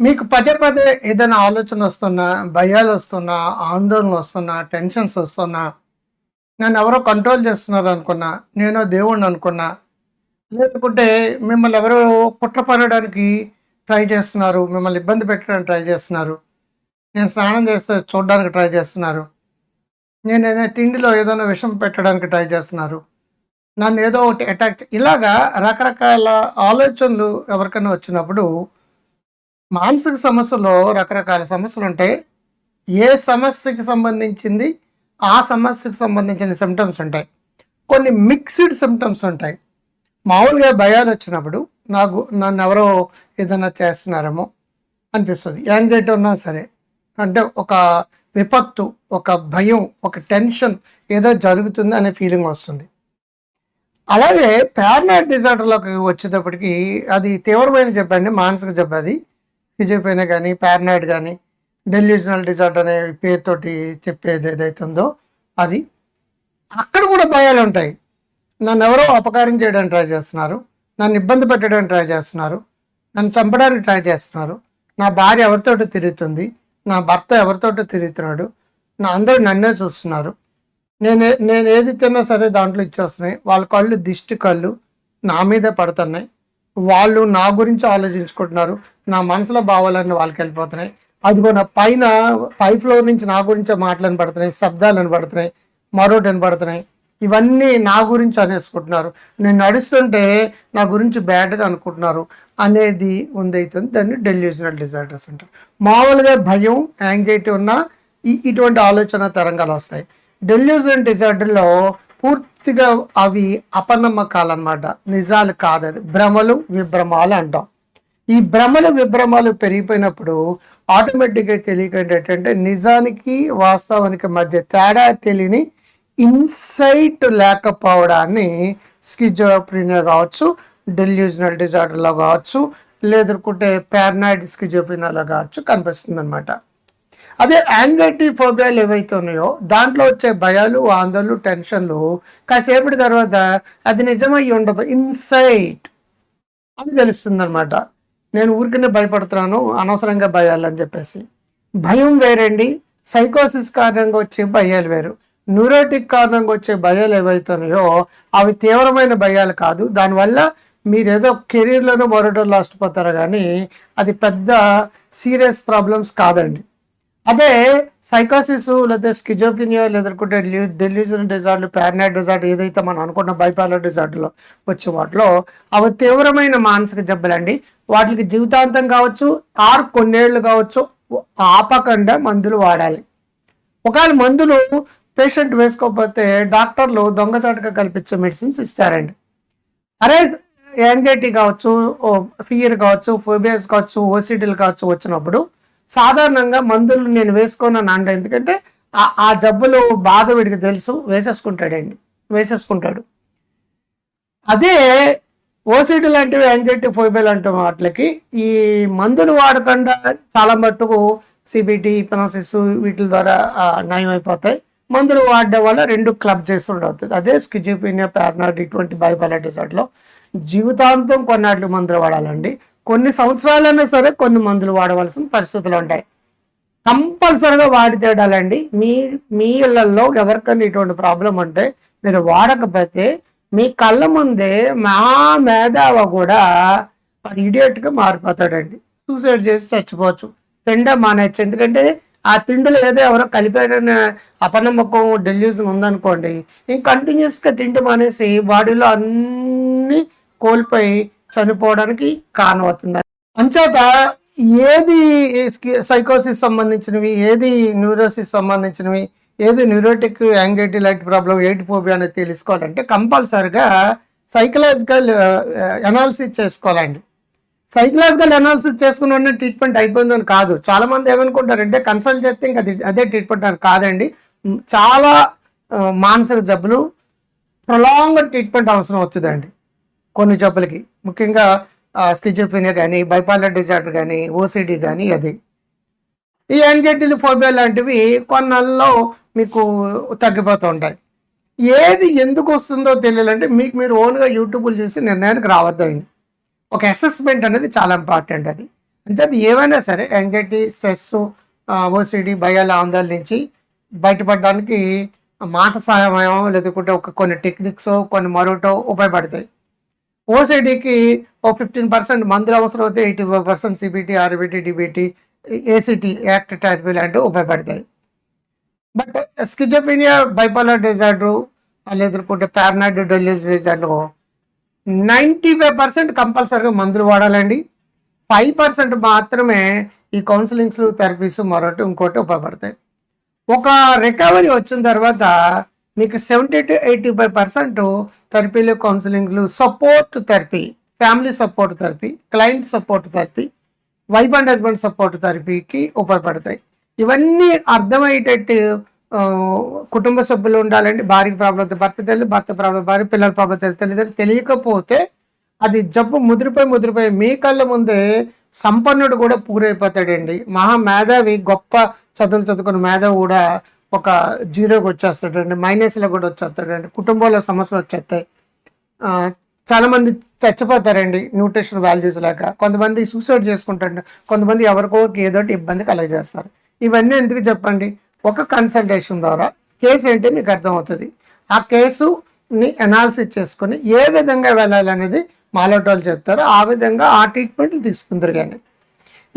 మీకు పదే పదే ఏదైనా ఆలోచన వస్తున్నా భయాలు వస్తున్నా ఆందోళన వస్తున్నా టెన్షన్స్ వస్తున్నా నన్ను ఎవరో కంట్రోల్ చేస్తున్నారు అనుకున్నా నేను దేవుణ్ణి అనుకున్నా లేకుంటే మిమ్మల్ని ఎవరో కుట్రపడడానికి ట్రై చేస్తున్నారు మిమ్మల్ని ఇబ్బంది పెట్టడానికి ట్రై చేస్తున్నారు. నేను స్నానం చేస్తే చూడడానికి ట్రై చేస్తున్నారు. నేను ఏదైనా తిండిలో ఏదైనా విషం పెట్టడానికి ట్రై చేస్తున్నారు. నన్ను ఏదో ఒకటి అటాక్ ఇలాగా రకరకాల ఆలోచనలు ఎవరికైనా వచ్చినప్పుడు మానసిక సమస్యలో రకరకాల సమస్యలు ఉంటాయి ఏ సమస్యకి సంబంధించింది ఆ సమస్యకి సంబంధించిన సిమ్టమ్స్ ఉంటాయి. కొన్ని మిక్స్డ్ సిమ్టమ్స్ ఉంటాయి. మామూలుగా భయాలు వచ్చినప్పుడు నాకు నన్ను ఎవరో ఏదైనా చేస్తున్నారేమో అనిపిస్తుంది. యాంగ్జైటీ ఉన్నా సరే అంటే ఒక విపత్తు ఒక భయం ఒక టెన్షన్ ఏదో జరుగుతుంది అనే ఫీలింగ్ వస్తుంది. అలాగే ప్యారనాయిడ్ డిజార్డర్లోకి వచ్చేటప్పటికి అది తీవ్రమైన చెప్పండి మానసిక జబ్బు అది. ఫిజియోపైన కానీ పారనాయిడ్ కానీ డెల్యూజనల్ డిజార్డర్ అనే పేరుతోటి చెప్పేది ఏదైతే ఉందో అది. అక్కడ కూడా భయాలు ఉంటాయి. నన్ను ఎవరో అపకారం చేయడానికి ట్రై చేస్తున్నారు. నన్ను ఇబ్బంది పెట్టడానికి ట్రై చేస్తున్నారు. నన్ను చంపడానికి ట్రై చేస్తున్నారు. నా భార్య ఎవరితోటి తిరుగుతుంది? నా భర్త ఎవరితోటి తిరుగుతున్నాడు? నా అందరూ నన్నే చూస్తున్నారు. నేను నేను ఏది తిన్నా సరే దాంట్లో ఇచ్చేస్తున్నాయి. వాళ్ళ కళ్ళు దిష్టి కళ్ళు నా మీదే పడుతున్నాయి. వాళ్ళు నా గురించి ఆలోచించుకుంటున్నారు. నా మనసులో భావాలన్నీ వాళ్ళకి వెళ్ళిపోతున్నాయి. అదిగో నా పైన పై ఫ్లోర్ నుంచి నా గురించే మాటలు వినపడుతున్నాయి శబ్దాలు వినపడుతున్నాయి మరోటి వినపడుతున్నాయి ఇవన్నీ నా గురించి అనేసుకుంటున్నారు. నేను నడుస్తుంటే నా గురించి బ్యాడ్గా అనుకుంటున్నారు. అనేది ఉందైతుంది. దాన్ని డెల్యూజనల్ డిజార్డర్స్ అంటారు. మామూలుగా భయం యాంగ్జైటీ ఉన్న ఇటువంటి ఆలోచన తరంగాలు వస్తాయి. డెల్యూజనల్ డిజార్డర్లో పూర్తిగా అవి అపనమ్మకాలు అన్నమాట నిజాలు కాదది. భ్రమలు విభ్రమాలు అంటాం. ఈ భ్రమలు విభ్రమాలు పెరిగిపోయినప్పుడు ఆటోమేటిక్గా తెలియక ఏంటంటే నిజానికి వాస్తవానికి మధ్య తేడా తెలియని ఇన్సైట్ లేకపోవడాన్ని స్కిజోప్రీనియా కావచ్చు డెల్యూజనల్ డిజార్డర్లో కావచ్చు లేదనుకుంటే పారనాయిడ్ స్కిజోప్రీనియాలో కావచ్చు కనిపిస్తుంది అనమాట అదే యాంగ్జైటీ ఫోబియాలు ఏవైతే ఉన్నాయో దాంట్లో వచ్చే భయాలు ఆందోళనలు టెన్షన్లు కాసేపటి తర్వాత అది నిజమై ఉండదు ఇన్సైట్ అని తెలుస్తుంది అనమాట నేను ఊరికనే భయపడుతున్నాను అనవసరంగా భయాలు అని చెప్పేసి. భయం వేరండి సైకోసిస్ కారణంగా వచ్చే భయాలు వేరు. న్యూరోటిక్ కారణంగా వచ్చే భయాలు ఏవైతున్నాయో అవి తీవ్రమైన భయాలు కాదు. దానివల్ల మీరు ఏదో కెరీర్లోనూ మరొకటి లాస్ట్ పోతారు కానీ అది పెద్ద సీరియస్ ప్రాబ్లమ్స్ కాదండి. అదే సైకాసిస్ లేదా స్కిజోపినియా లేదంటే డెల్యూజన్ డిజార్డర్ ప్యారనైడ్ డిజార్డర్ ఏదైతే మనం అనుకున్న బైపాలర్ డిజార్డర్లో వచ్చే వాటిలో అవి తీవ్రమైన మానసిక జబ్బులండి. వాటికి జీవితాంతం కావచ్చు ఆరు కొన్నేళ్ళు కావచ్చు ఆపకుండా మందులు వాడాలి. ఒకవేళ మందులు పేషెంట్ వేసుకోకపోతే డాక్టర్లు దొంగచాటుగా కల్పించే మెడిసిన్స్ ఇస్తారండి. అరే యాంగ్జైటీ కావచ్చు ఫియర్ కావచ్చు ఫోబియాస్ కావచ్చు ఓసిడీలు కావచ్చు వచ్చినప్పుడు సాధారణంగా మందులు నేను వేసుకున్నాను అంట ఎందుకంటే ఆ- ఆ జబ్బులు బాధ వీడికి తెలుసు వేసేసుకుంటాడండి వేసేసుకుంటాడు. అదే ఓసిటీ లాంటివి యాంగ్జైటీ ఫోబియా లాంటి వాటికి ఈ మందులు వాడకుండా చాలా మట్టుకు సిబిటి ఇపనోసిస్ వీటి ద్వారా నయం అయిపోతాయి మందులు వాడడం వల్ల రెండు క్లబ్ చేస్తుండే అవుతుంది అదే స్కిజిపినియా పారనాయిడ్ ఇటువంటి బైపాలర్ డిసార్డర్లో జీవితాంతం కొన్నాళ్ళు మందులు వాడాలండి. కొన్ని సంవత్సరాలైనా సరే కొన్ని మందులు వాడవలసిన పరిస్థితులు ఉంటాయి. కంపల్సరిగా వాడి తేడాలండి. మీ మీ ఇళ్ళలో ఎవరికైనా ఇటువంటి ప్రాబ్లం ఉంటే మీరు వాడకపోతే మీ కళ్ళ ముందే మా మేధావ కూడా ఇడియట్గా మారిపోతాడండి. సూసైడ్ చేసి చచ్చిపోవచ్చు. తిండ మానేచ్చు ఎందుకంటే ఆ తిండిలో ఏదో ఎవరో కలిపారని అపనమ్మకం డెల్యూజన్ ఉందనుకోండి ఇంక కంటిన్యూస్గా తిండి మానేసి బాడీలో అన్ని కోల్పోయి చనిపోవడానికి కారణమవుతుంది. అంచేత ఏది సైకోసిస్ సంబంధించినవి ఏది న్యూరోసిస్ సంబంధించినవి ఏది న్యూరోటిక్ యాంగ్జైటీ లైట్ ప్రాబ్లం ఏటి ఫోబియా అనేది తెలుసుకోవాలంటే కంపల్సరిగా సైకలాజికల్ అనాలిసిస్ చేసుకోవాలండి. సైకలాజికల్ అనాలిసిస్ చేసుకున్న వెంటనే ట్రీట్మెంట్ అయిపోయిందని కాదు. చాలా మంది ఏమనుకుంటారంటే కన్సల్ట్ చేస్తే ఇంకా అదే ట్రీట్మెంట్ అని కాదండి. చాలా మానసిక జబ్బులు ప్రొలాంగ్ ట్రీట్మెంట్ అవసరం అవుతుందండి. కొన్ని జబ్బులకి. ముఖ్యంగా స్కిజోఫినియా కానీ బైపాలర్ డిజార్డర్ కానీ ఓసిడి కానీ అది. ఈ యాంగ్జైటీలు ఫోబియా లాంటివి కొన్నాళ్ళలో మీకు తగ్గిపోతూ ఉంటాయి. ఏది ఎందుకు వస్తుందో తెలియాలంటే మీకు మీరు ఓన్గా యూట్యూబ్లు చూసి నిర్ణయానికి రావద్దండి. ఒక అసెస్మెంట్ అనేది చాలా ఇంపార్టెంట్ అది. అంటే అది ఏమైనా సరే యాంగ్జైటీ స్ట్రెస్ ఓసిడి భయాల ఆందోళన నుంచి బయటపడడానికి మాట సహాయం లేకుంటే ఒక కొన్ని టెక్నిక్స్ కొన్ని మరొకటో ఉపయోగపడతాయి. ఓసిడికి ఓ ఫిఫ్టీన్ పర్సెంట్ మందులు అవసరం అయితే eighty five percent CBT RBT DBT ACT act therapy లాంటివి ఉపయోగపడతాయి. బట్ స్కిజోపినియా బైపోలర్ డిజార్డర్ లేదనుకుంటే paranoid delusional disorder ninety five percent కంపల్సరీగా మందులు వాడాలండి. ఫైవ్ పర్సెంట్ మాత్రమే ఈ కౌన్సిలింగ్స్ థెరపీస్ మరొకటి ఇంకోటి ఉపయోగపడతాయి. ఒక రికవరీ వచ్చిన తర్వాత మీకు seventy to eighty five percent థెరపీలు కౌన్సిలింగ్లు support therapy family support therapy client support therapy wife and husband support థెరపీకి ఉపయోగపడతాయి. ఇవన్నీ అర్థమయ్యేటట్టు కుటుంబ సభ్యులు ఉండాలండి భార్యకి ప్రాబ్లం అయితే భర్త తెలియదు భర్త ప్రాబ్లం భార్య పిల్లల ప్రాబ్లం తెలియదు తెలియదు తెలియకపోతే అది జబ్బు ముదిరిపోయి ముదిరిపోయి మీ కళ్ళ ముందే సంపన్నుడు కూడా పూరైపోతాడండి. మహా మేధావి గొప్ప చదువులు చదువుకున్న మేధావి కూడా ఒక జీరోకి వచ్చేస్తాడండి మైనస్లో కూడా వచ్చేస్తాడండి కుటుంబంలో సమస్యలు వచ్చేస్తాయి. చాలామంది చచ్చిపోతారండి న్యూట్రిషన్ వాల్యూస్ లేక కొంతమంది సూసైడ్ చేసుకుంటారు కొంతమంది ఎవరికో ఏదో ఒకటి ఇబ్బంది కలగజేస్తారు. ఇవన్నీ ఎందుకు చెప్పండి? ఒక కన్సల్టేషన్ ద్వారా కేసు ఏంటి మీకు అర్థమవుతుంది. ఆ కేసుని అనాలిసిస్ చేసుకొని ఏ విధంగా వెళ్ళాలనేది మాలోటోళ్ళు చెప్తారు. ఆ విధంగా ఆ ట్రీట్మెంట్లు తీసుకుందరు కానీ.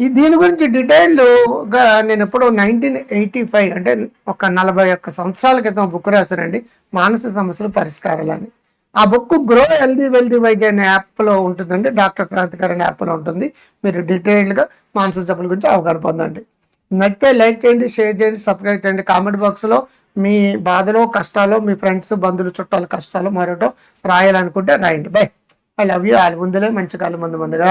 ఈ దీని గురించి డీటెయిల్డ్గా నేను ఎప్పుడు నైన్టీన్ ఎయిటీ ఫైవ్ అంటే ఒక నలభై ఒక్క సంవత్సరాల క్రితం బుక్ రాశానండి మానసిక సమస్యల పరిష్కారాలని. ఆ బుక్ గ్రో హెల్దీ వెల్దీ వైద్య అనే యాప్లో ఉంటుందండి డాక్టర్ క్రాంతికర్ అనే యాప్లో ఉంటుంది. మీరు డీటెయిల్డ్గా మానసిక జబ్బుల గురించి అవగాహన పొందండి. నచ్చితే లైక్ చేయండి షేర్ చేయండి సబ్స్క్రైబ్ చేయండి. కామెంట్ బాక్స్లో మీ బాధలో కష్టాలు మీ ఫ్రెండ్స్ బంధువులు చుట్టాలు కష్టాలు మరొకటో రాయాలనుకుంటే రాయండి. బై. I love you. వాళ్ళ ముందులే మంచి కాలం ముందు ముందుగా.